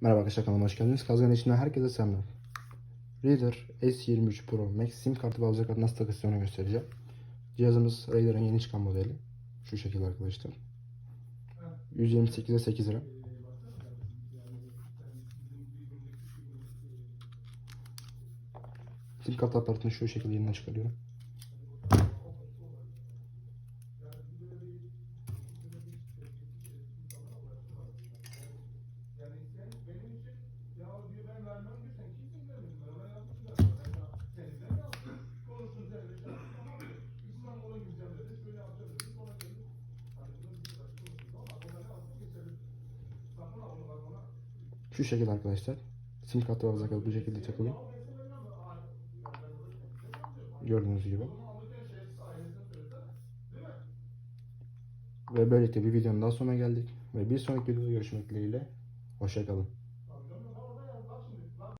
Merhaba arkadaşlar kanalıma hoş geldiniz. Kazgan içinden herkese selamlar. Reader S23 Pro Max sim kartı hafıza kartı nasıl takılıyor onu göstereceğim. Cihazımız Raider'ın yeni çıkan modeli. Şu şekilde arkadaşlar. 128'e 8 lira. Sim kart aparatını şu şekilde yeniden çıkarıyorum. Şu şekilde arkadaşlar. Sim hafıza kartı bu şekilde takılıyor. Gördüğünüz gibi. Ve böylelikle bir videonun daha sonuna geldik. Ve bir sonraki videoda görüşmek dileğiyle. Hoşçakalın.